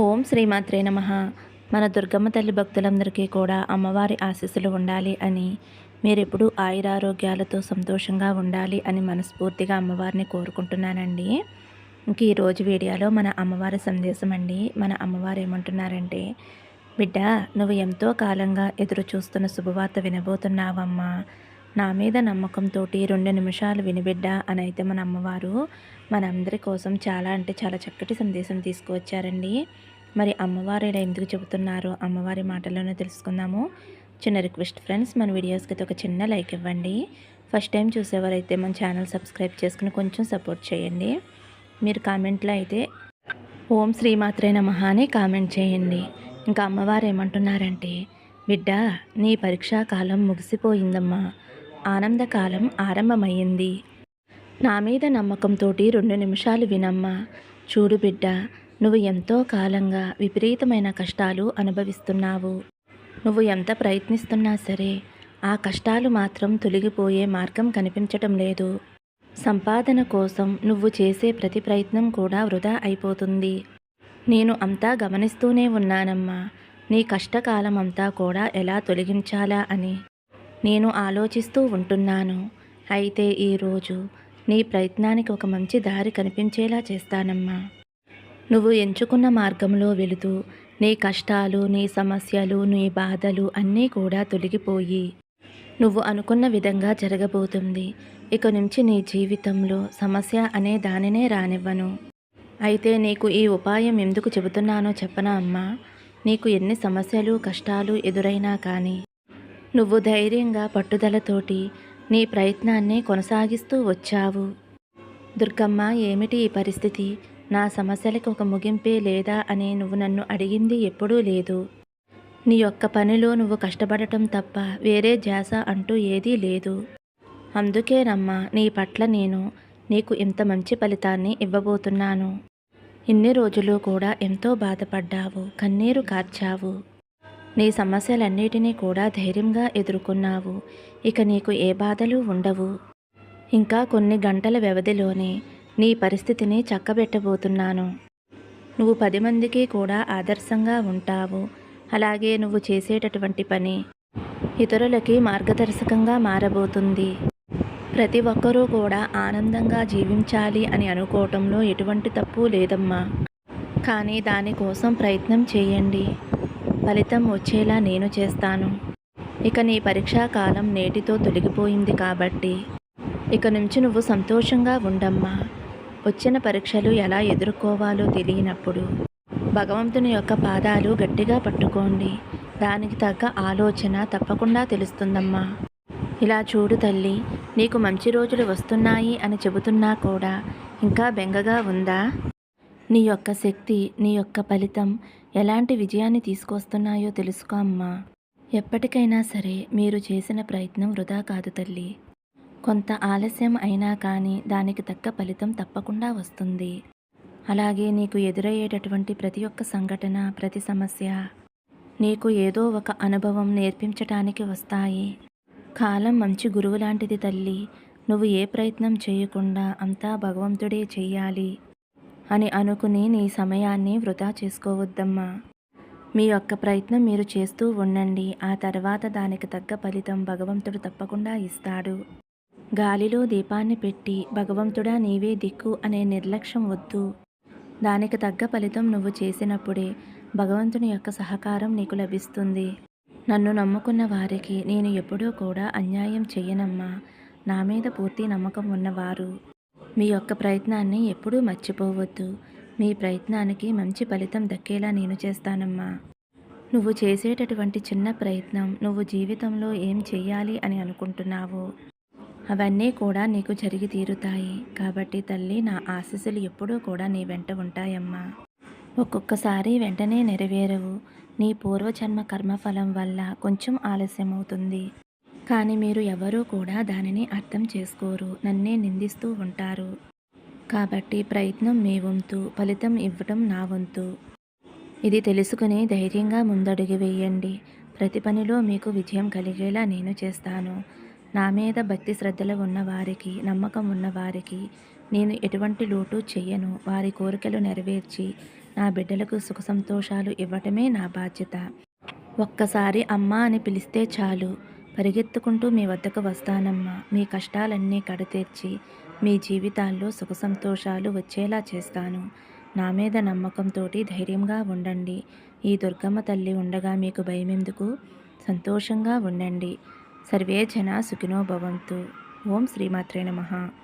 ఓం శ్రీమాత్రే నమ. మన దుర్గమ్మ తల్లి భక్తులందరికీ కూడా అమ్మవారి ఆశీస్సులు ఉండాలి అని మీరెప్పుడు ఆయురారోగ్యాలతో సంతోషంగా ఉండాలి అని మనస్ఫూర్తిగా అమ్మవారిని కోరుకుంటున్నానండి. ఇంక ఈరోజు వీడియోలో మన అమ్మవారి సందేశం అండి. మన అమ్మవారు ఏమంటున్నారంటే బిడ్డ నువ్వు ఎంతో కాలంగా ఎదురు చూస్తున్న శుభవార్త వినబోతున్నావమ్మా. నా మీద నమ్మకంతో రెండు నిమిషాలు వినిబిడ్డ అని అయితే మన అమ్మవారు మనందరి కోసం చాలా అంటే చాలా చక్కటి సందేశం తీసుకువచ్చారండి. మరి అమ్మవారు ఇలా ఎందుకు చెబుతున్నారో? అమ్మవారి మాటల్లోనే తెలుసుకుందాము. చిన్న రిక్వెస్ట్ ఫ్రెండ్స్ మన వీడియోస్కి అయితే ఒక చిన్న లైక్ ఇవ్వండి. ఫస్ట్ టైం చూసేవారైతే మన ఛానల్ సబ్స్క్రైబ్ చేసుకుని కొంచెం సపోర్ట్ చేయండి. మీరు కామెంట్లో అయితే ఓం శ్రీమాత్రే నమః అని కామెంట్ చేయండి. ఇంకా అమ్మవారు ఏమంటున్నారంటే బిడ్డ నీ పరీక్షా కాలం ముగిసిపోయిందమ్మా. ఆనందకాలం ఆరంభమయ్యింది. నా మీద నమ్మకంతోటి రెండు నిమిషాలు వినమ్మా. చూడు బిడ్డ నువ్వు ఎంతో కాలంగా విపరీతమైన కష్టాలు అనుభవిస్తున్నావు. నువ్వు ఎంత ప్రయత్నిస్తున్నా సరే ఆ కష్టాలు మాత్రం తొలగిపోయే మార్గం కనిపించటం లేదు. సంపాదన కోసం నువ్వు చేసే ప్రతి ప్రయత్నం కూడా వృధా అయిపోతుంది. నేను అంతా గమనిస్తూనే ఉన్నానమ్మా. నీ కష్టకాలం అంతా కూడా ఎలా తొలగించాలా అని. నేను ఆలోచిస్తూ ఉంటున్నాను. అయితే ఈరోజు నీ ప్రయత్నానికి ఒక మంచి దారి కనిపించేలా చేస్తానమ్మా. నువ్వు ఎంచుకున్న మార్గంలో వెళుతూ నీ కష్టాలు నీ సమస్యలు నీ బాధలు అన్నీ కూడా తొలగిపోయి నువ్వు అనుకున్న విధంగా జరగబోతుంది. ఇక నుంచి నీ జీవితంలో సమస్య అనే దానినే రానివ్వను. అయితే నీకు ఈ ఉపాయం ఎందుకు చెబుతున్నానో చెప్పనా అమ్మా. నీకు ఎన్ని సమస్యలు కష్టాలు ఎదురైనా కానీ నువ్వు ధైర్యంగా పట్టుదలతోటి నీ ప్రయత్నాన్ని కొనసాగిస్తూ వచ్చావు. దుర్గమ్మ ఏమిటి ఈ పరిస్థితి? నా సమస్యలకు ఒక ముగింపే లేదా అని నువ్వు నన్ను అడిగింది ఎప్పుడూ లేదు. నీ యొక్క పనిలో నువ్వు కష్టపడటం తప్ప వేరే ధ్యాస అంటూ ఏదీ లేదు. అందుకేనమ్మా నీ పట్ల నేను నీకు ఇంత మంచి ఫలితాన్ని ఇవ్వబోతున్నాను. ఇన్ని రోజులు కూడా ఎంతో బాధపడ్డావు కన్నీరు కార్చావు. నీ సమస్యలన్నిటినీ కూడా ధైర్యంగా ఎదుర్కొన్నావు. ఇక నీకు ఏ బాధలు ఉండవు. ఇంకా కొన్ని గంటల వ్యవధిలోనే నీ పరిస్థితిని చక్కబెట్టబోతున్నాను. నువ్వు పది మందికి కూడా ఆదర్శంగా ఉంటావు. అలాగే నువ్వు చేసేటటువంటి పని ఇతరులకి మార్గదర్శకంగా మారబోతుంది. ప్రతి ఒక్కరూ కూడా ఆనందంగా జీవించాలి అని అనుకోవటంలో ఎటువంటి తప్పు లేదమ్మా. కానీ దానికోసం ప్రయత్నం చేయండి. ఫలితం వచ్చేలా నేను చేస్తాను. ఇక నీ పరీక్షా కాలం నేటితో తొలగిపోయింది కాబట్టి. ఇక నుంచి నువ్వు సంతోషంగా ఉండమ్మా. వచ్చిన పరీక్షలు ఎలా ఎదుర్కోవాలో తెలియనప్పుడు. భగవంతుని యొక్క పాదాలు గట్టిగా పట్టుకోండి. దానికి తగ్గ ఆలోచన తప్పకుండా తెలుస్తుందమ్మా. ఇలా చూడు తల్లి నీకు మంచి రోజులు వస్తున్నాయి అని చెబుతున్నా కూడా ఇంకా బెంగగా ఉందా? నీ యొక్క శక్తి నీ యొక్క ఫలితం ఎలాంటి విజయాన్ని తీసుకొస్తున్నాయో తెలుసుకో అమ్మా. ఎప్పటికైనా సరే మీరు చేసిన ప్రయత్నం వృధా కాదు తల్లి. కొంత ఆలస్యం అయినా కానీ దానికి తగ్గ ఫలితం తప్పకుండా వస్తుంది. అలాగే నీకు ఎదురయ్యేటటువంటి ప్రతి ఒక్క సంఘటన ప్రతి సమస్య నీకు ఏదో ఒక అనుభవం నేర్పించటానికి వస్తాయి. కాలం మంచి గురువు లాంటిది తల్లి. నువ్వు ఏ ప్రయత్నం చేయకుండా అంతా భగవంతుడే చెయ్యాలి. అని అనుకుని నీ సమయాన్ని వృధా చేసుకోవద్దమ్మా. మీ యొక్క ప్రయత్నం మీరు చేస్తూ ఉండండి. ఆ తర్వాత దానికి తగ్గ ఫలితం భగవంతుడు తప్పకుండా ఇస్తాడు. గాలిలో దీపాన్ని పెట్టి భగవంతుడా నీవే దిక్కు అనే నిర్లక్ష్యం వద్దు. దానికి తగ్గ ఫలితం నువ్వు చేసినప్పుడే భగవంతుని యొక్క సహకారం నీకు లభిస్తుంది. నన్ను నమ్ముకున్న వారికి నేను ఎప్పుడూ కూడా అన్యాయం చేయనమ్మా. నా మీద పూర్తి నమ్మకం ఉన్నవారు. మీ యొక్క ప్రయత్నాన్ని ఎప్పుడూ మర్చిపోవద్దు. మీ ప్రయత్నానికి మంచి ఫలితం దక్కేలా నేను చేస్తానమ్మా. నువ్వు చేసేటటువంటి చిన్న ప్రయత్నం నువ్వు జీవితంలో ఏం చేయాలి అని అనుకుంటున్నావు అవన్నీ కూడా నీకు జరిగి తీరుతాయి. కాబట్టి తల్లి నా ఆశీస్సులు ఎప్పుడూ కూడా నీ వెంట ఉంటాయమ్మా. ఒక్కొక్కసారి వెంటనే నెరవేరవు. నీ పూర్వజన్మ కర్మఫలం వల్ల కొంచెం ఆలస్యం అవుతుంది కానీ మీరు ఎవరూ కూడా దానిని అర్థం చేసుకోరు. నన్నే నిందిస్తూ ఉంటారు. కాబట్టి ప్రయత్నం మీ వంతు ఫలితం ఇవ్వటం నా వంతు. ఇది తెలుసుకుని ధైర్యంగా ముందడుగు వేయండి. ప్రతి పనిలో మీకు విజయం కలిగేలా నేను చేస్తాను. నా మీద భక్తి శ్రద్ధలు ఉన్నవారికి నమ్మకం ఉన్నవారికి నేను ఎటువంటి లోటు చెయ్యను వారి కోరికలు నెరవేర్చి నా బిడ్డలకు సుఖ సంతోషాలు ఇవ్వటమే నా బాధ్యత. ఒక్కసారి అమ్మ అని పిలిస్తే చాలు. పరిగెత్తుకుంటూ మీ వద్దకు వస్తానమ్మా. మీ కష్టాలన్నీ కడతీర్చి మీ జీవితాల్లో సుఖ సంతోషాలు వచ్చేలా చేస్తాను. నా మీద నమ్మకంతో ధైర్యంగా ఉండండి. ఈ దుర్గమ్మ తల్లి ఉండగా మీకు భయమెందుకు? సంతోషంగా ఉండండి. సర్వే జన సుఖినో భవంతు. ఓం శ్రీమాత్రే నమః.